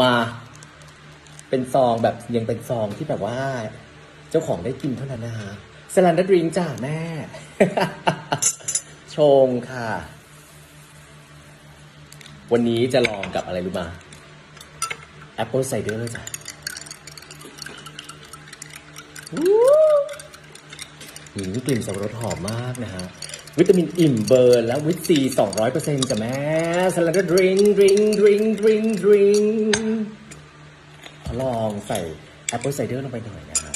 มาเป็นซองแบบยังเป็นซองที่แบบว่า เจ้าของได้กินเท่านั้นนะฮะสลันดัดริงจ้าแม่ ชงค่ะ วันนี้จะลองกับอะไรรู้มาแอปเปิลไซเดอร์จ้ะหืมกลิ่นสับปะรดหอมมากนะฮะ วิตามินอิ่มเบิร์นและวิตซีสองร้อยเปอร์เซ็นต์จ้ะแม่สลัดดริงดริงดริงดริงดริงลองใส่แอปเปิลไซเดอร์ลงไปหน่อยนะฮะ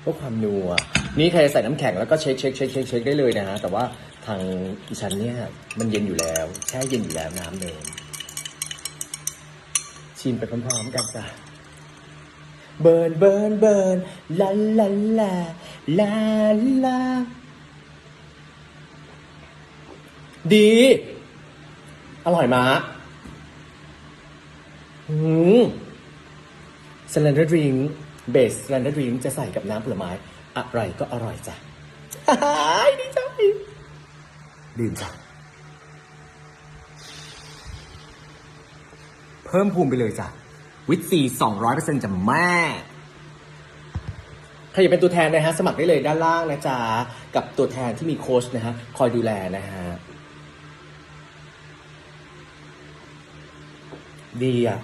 เพื่อความนัว นี่ใครจะใส่น้ำแข็งแล้วก็เช็คเช็คเช็คเช็คเช็คได้เลยนะฮะ แต่ว่าทางดิฉันเนี่ยมันเย็นอยู่แล้ว แช่เย็นอยู่แล้วน้ำเนยชิมไปพร้อมๆกันจ้ะเบิร์นเบิร์นเบิร์นลาลาลา ลาลา ดี อร่อยมากอืมสแลนเดอร์ดริงเบสสแลนเดอร์ดริงจะใส่กับน้ำผลไม้ อะไรก็อร่อยจ้ะดีใจดื่มจ้ะเพิ่มภูมิไปเลยจ้ะวิตซีสองร้อยเปอร์เซ็นต์จ้ะแม่ รอยากเป็นตัวแทนนะฮะสมัครได้เลยด้านล่างนะจ๊ะกับตัวแทนที่มีโค้ชนะฮะคอยดูแลนะฮะดีอะ